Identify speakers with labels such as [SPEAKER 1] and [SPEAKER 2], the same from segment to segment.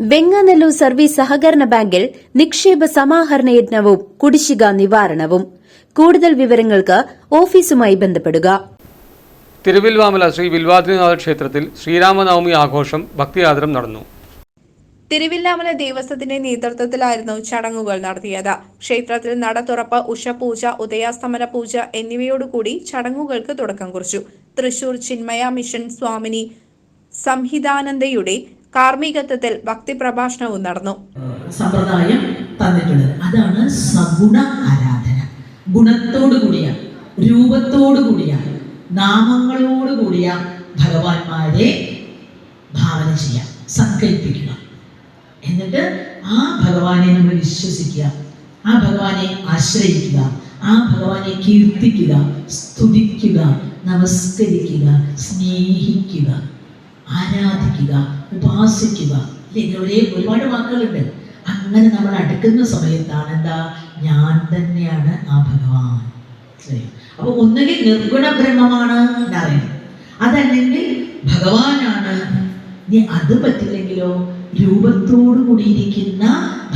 [SPEAKER 1] Venganallur service സഹകരണ ബാങ്കിൽ നിക്ഷേപ സമാഹരണ യജ്ഞവും കുടിശ്ശിക നിവാരണവും. കൂടുതൽ വിവരങ്ങൾക്ക് ഓഫീസുമായി ബന്ധപ്പെടുക.
[SPEAKER 2] തിരുവിൽവാമല ശ്രീ വിൽവാദ്രിനാഥ ക്ഷേത്രത്തിൽ ശ്രീരാമനവമി ആഘോഷം ഭക്തിയാദരം നടന്നു.
[SPEAKER 3] തിരുവില്ലാമല ദേവസ്വത്തിന്റെ നേതൃത്വത്തിലായിരുന്നു ചടങ്ങുകൾ നടത്തിയത്. ക്ഷേത്രത്തിൽ നട തുറപ്പ് ഉഷപൂജ ഉദയാസ്തമന പൂജ എന്നിവയോടുകൂടി ചടങ്ങുകൾക്ക് തുടക്കം കുറിച്ചു. തൃശൂർ ചിന്മയ മിഷൻ സ്വാമിനി സംഹിതാനന്ദയുടെ കാർമ്മികത്വത്തിൽ ഭക്തിപ്രഭാഷണവും നടന്നു.
[SPEAKER 4] സമ്പ്രദായം തന്നിട്ടുള്ളത്. അതാണ് സഗുണ ആരാധന. ഗുണത്തോടു കൂടിയ രൂപത്തോടു കൂടിയ നാമങ്ങളോട് കൂടിയ ഭഗവാന്മാരെ ഭാവന ചെയ്യാം സങ്കല്പിക്കുക എന്നിട്ട് ആ ഭഗവാനെ നമ്മൾ വിശ്വസിക്കുക ആ ഭഗവാനെ ആശ്രയിക്കുക ആ ഭഗവാനെ കീർത്തിക്കുക സ്തുതിക്കുക നമസ്കരിക്കുക സ്നേഹിക്കുക ആരാധിക്കുക ഉപാസിക്കുക. ഇങ്ങനെ ഒരേ ഒരുപാട് വാക്കുകളുണ്ട്. അങ്ങനെ നമ്മൾ അടുക്കുന്ന സമയത്താണ് എന്താ? ഞാൻ തന്നെയാണ് ആ ഭഗവാൻ. മനസ്സിലായോ? അപ്പൊ ഒന്നുകിൽ നിർഗുണ ബ്രഹ്മമാണ് എന്നറിയണം അതല്ലെങ്കിൽ ഭഗവാനാണ്. ഇനി അത് പറ്റില്ലെങ്കിലോ? രൂപത്തോടു കൂടിയിരിക്കുന്ന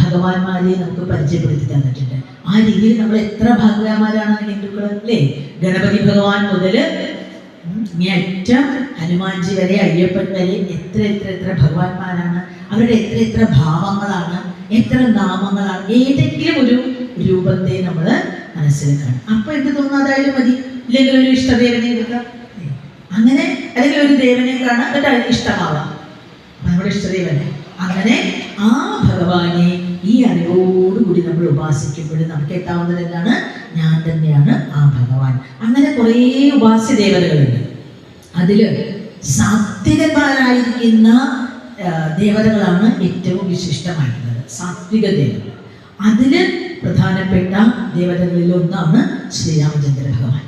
[SPEAKER 4] ഭഗവാന്മാരെ നമുക്ക് പരിചയപ്പെടുത്തി തന്നിട്ടുണ്ട്. ആ രീതിയിൽ നമ്മൾ എത്ര ഭാഗവാന്മാരാണ് ഹിന്ദുക്കൾ അല്ലേ ഗണപതി ഭഗവാൻ മുതൽ ഏറ്റവും ഹനുമാൻജി വരെ അയ്യപ്പൻ വരെ എത്ര എത്ര എത്ര ഭഗവാന്മാരാണ്. അവരുടെ എത്ര എത്ര ഭാവങ്ങളാണ് എത്ര നാമങ്ങളാണ് ഏതെങ്കിലും ഒരു രൂപത്തെ നമ്മൾ മനസ്സിൽ കാണും. അപ്പൊ എന്ത് തോന്നാതായാലും മതി. ഇല്ലെങ്കിൽ ഒരു ഇഷ്ടദേവനെ എടുക്കാം. അങ്ങനെ അല്ലെങ്കിൽ ഒരു ദേവനെ കാണാം എന്നിട്ട് ഇഷ്ടമാവാം. നമ്മുടെ ഇഷ്ടദേവനെ അങ്ങനെ ആ ഭഗവാനെ ഈ അറിവോടുകൂടി നമ്മൾ ഉപാസിക്കുമ്പോൾ നമുക്ക് എത്താവുന്നത് എന്താണ് ഞാൻ തന്നെയാണ് ആ ഭഗവാൻ അങ്ങനെ കുറേ ഉപാസ്യ ദേവതകളുണ്ട് അതിൽ സാത്വികന്മാരായിരിക്കുന്ന ദേവതകളാണ് ഏറ്റവും വിശിഷ്ടമായിട്ടുള്ളത്. സാത്വിക ദേവത അതിൽ പ്രധാനപ്പെട്ട ദേവതകളിൽ ഒന്നാണ് ശ്രീരാമചന്ദ്ര ഭഗവാൻ.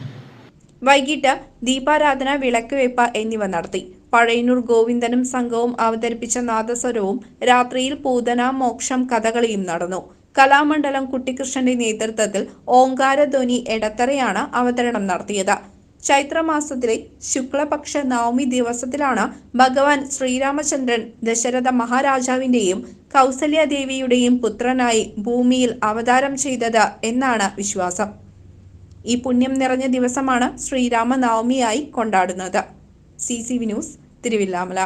[SPEAKER 3] വൈകിട്ട് ദീപാരാധന വിളക്കുവെപ്പ് എന്നിവ നടത്തി. പഴയന്നൂർ ഗോവിന്ദനും സംഘവും അവതരിപ്പിച്ച നാദസ്വരവും രാത്രിയിൽ പൂതന മോക്ഷം കഥകളിയും നടന്നു. കലാമണ്ഡലം കുട്ടിക്കൃഷ്ണന്റെ നേതൃത്വത്തിൽ ഓങ്കാരധ്വനി എടത്തറയാണ് അവതരണം നടത്തിയത്. ചൈത്രമാസത്തിലെ ശുക്ലപക്ഷ നവമി ദിവസത്തിലാണ് ഭഗവാൻ ശ്രീരാമചന്ദ്രൻ ദശരഥ മഹാരാജാവിന്റെയും കൗസല്യാദേവിയുടെയും പുത്രനായി ഭൂമിയിൽ അവതാരം ചെയ്തത് എന്നാണ് വിശ്വാസം. ഈ പുണ്യം നിറഞ്ഞ ദിവസമാണ് ശ്രീരാമനവമിയായി കൊണ്ടാടുന്നത്. C C V news Thiruvilwamala.